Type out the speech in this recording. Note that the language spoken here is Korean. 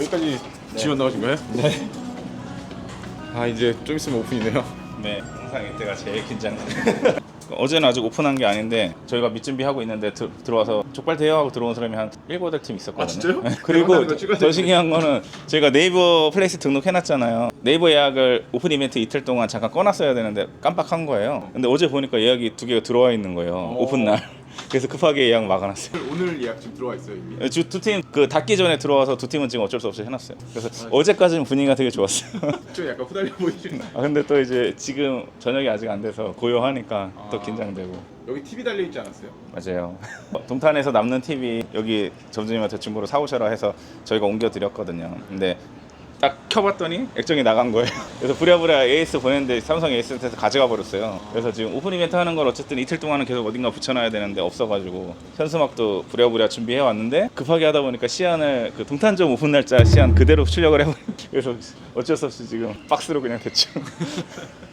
오프닝까지 지원 나가신 거예요? 네. 아 이제 좀 있으면 오픈이네요. 네, 항상 이때가 제일 긴장돼. 어제는 아직 오픈한 게 아닌데 저희가 밑준비 하고 있는데 들, 들어와서 족발 대여하고 들어온 사람이 한 7, 8팀 있었거든요. 아, 진짜요? 네, 그리고 더. 신기한 거는 저희가 네이버 플레이스 등록해놨잖아요. 네이버 예약을 오픈 이벤트 이틀 동안 잠깐 꺼놨어야 되는데 깜빡한 거예요. 근데 어제 보니까 예약이 두 개가 들어와 있는 거예요. 오픈 날. 그래서 급하게 예약 막아놨어요. 오늘 예약 지금 들어와 있어요 이미. 두팀 그 닫기 전에 들어와서 두 팀은 지금 어쩔 수 없이 해놨어요. 그래서 어제까지는 분위기가 되게 좋았어요. 좀 약간 후달려 보이시는. 아 근데 또 이제 지금 저녁이 아직 안 돼서 고요하니까 또 아. 긴장되고 여기 TV 달려 있지 않았어요? 맞아요. 동탄에서 남는 TV 여기 점주님한테 중고로 사오셔라 해서 저희가 옮겨 드렸거든요. 근데 딱 켜봤더니 액정이 나간 거예요. 그래서 부랴부랴 AS 보냈는데 삼성 AS한테서 가져가 버렸어요. 그래서 지금 오픈 이벤트 하는 걸 어쨌든 이틀 동안은 계속 어딘가 붙여놔야 되는데 없어가지고 현수막도 부랴부랴 준비해 왔는데 급하게 하다 보니까 시안을 그 동탄점 오픈 날짜 시안 그대로 출력을 해버린 그래서 어쩔 수 없이 지금 박스로 그냥 됐죠.